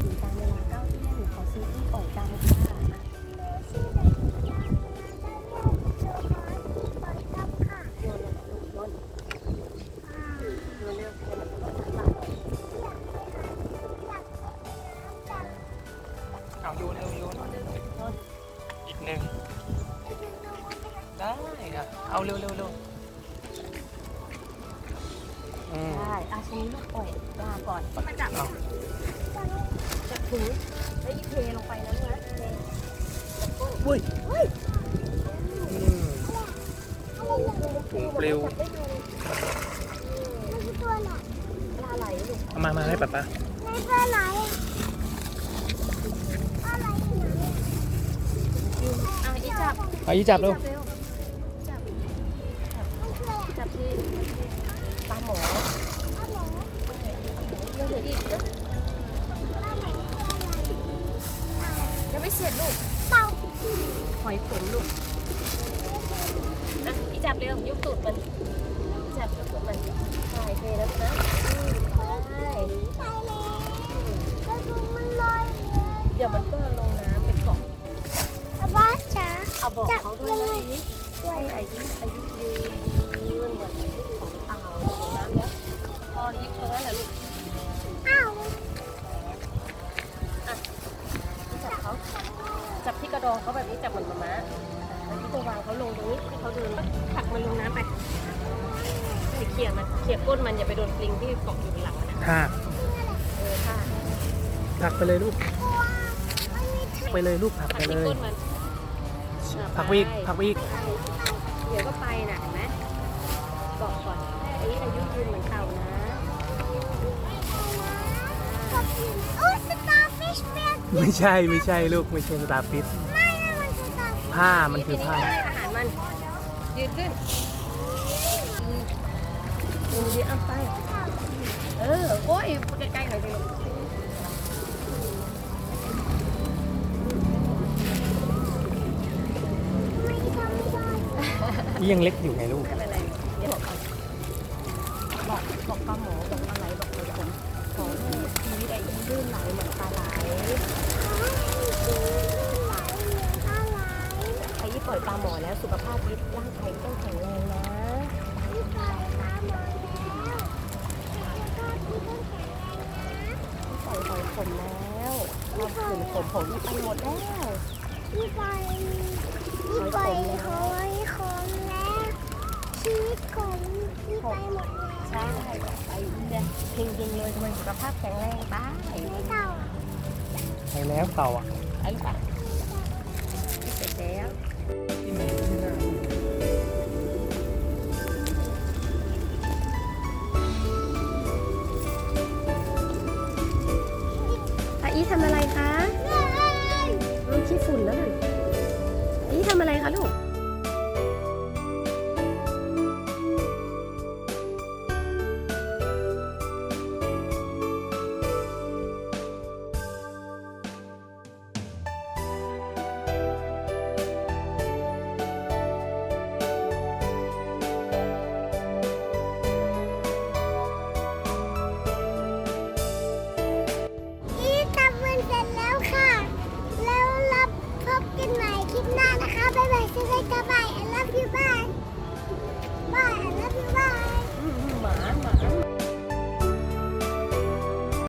ถึงตามเวลาเก้าเที่ยงขอซื้อที่โป่งดำค่ะเอาโยนเอาโยนอีกหนึ่งได้ค่ะเอาร็วเร็วเร็ว อืม ได้อาชนี้ลูกปล่อยปลาก่อนก็มาจับเอา จับถุงแล้วอีเทลงไปนะลูกนะเทจับกุ้งอุ้ยเฮ้ยอืม ถุงปลิว จับได้ดูมันคือตัวไหนปลาไหลลูกเอามามาให้ป๊าป๊าในตัวไหนอะไรอยู่ไหนยืนอะอีจับเอาอีจับเร็วเร็ว ปลาหมอปลาหมอยังเหลืออีกนะปลาหมอคืออะไรยังไม่เสร็จลูกเต่าหอยขมลูกอะอีจับเร็วยกตูดมันจับยกตูดมันใช่เทแล้วนะใช่เดี๋ยวมันก็ลงน้ำไปเกาะอาบ้าจ๋าเอาบอกเขาด้วยนะ จับเลยนี่ด้วยอายุอายุยืนยืนเหมือนของเต่าลงน้ำแล้วพอยิบตรงนั้นแหละลูกอ้าวจับเขาจับที่กระดองเขาแบบนี้จับเหมือนมะม้าแล้วที่ตรงวางเขาลงตรงนี้ที่เขาเดินผลักมันลงน้ำไปเขี่ยมันเขี่ยก้นมันอย่าไปโดนปลิงที่เกาะอยู่บนหลังมันนะค่ะเออค่ะผลักไปเลยลูกกลัวมันมีไปเลยลูกผลักไปเลที่ยก้นมัน ผลักไปอีกผลักไปอีกเดี๋ยวก็ไปน่ะเห็นไหมเกาะก่อนไอ้อายุยืนเหมือนเต่านะโอ้สตาร์ฟิชเปียกไม่ใช่ไม่ใช่ลูกไม่ใช่สตาร์ฟิชไม่นะมันสตาร์ฟิชผ้ามันคือผ้าทีนี้ก็ให้อาหารมัน ยืนขึ้นยืนดีอะไป เออ โอ้ยใกล้ๆหน่อยสิลูก นี่ยังเล็กอยู่ไงลูก อะไรเดี๋ยวบอกบอกบอกปลาหมอบอกปลาไหลบอกเลยผมขอให้ชีวิตไอ้ลื่นไหลเหมือนปลาไหลใครที่ปล่อยปลาหมอแล้วสุขภาพดีร่างกายต้องแข็งแรงนะปล่อยหอยขมแล้วความขืนขมของที่ไปหมดแล้ว พี่ไปพี่ไปอยขมแล้วชีวิต ที่ไปหมดแล้วใช่ไปเนี่ยจริงๆเลยทำไมสุขภาพแข็งแรงตายไม่เต่าไปแล้วเต่าอะไอ้ลูกปะเสร็จแล้วอาอีทำอะไรคะลูกขี้ฝุ่นแล้วน่ะอีทำอะไรคะลูก bye bye. Say bye. I love you. Bye. Bye. I love you. Bye. Mm-hmm. หมาหมา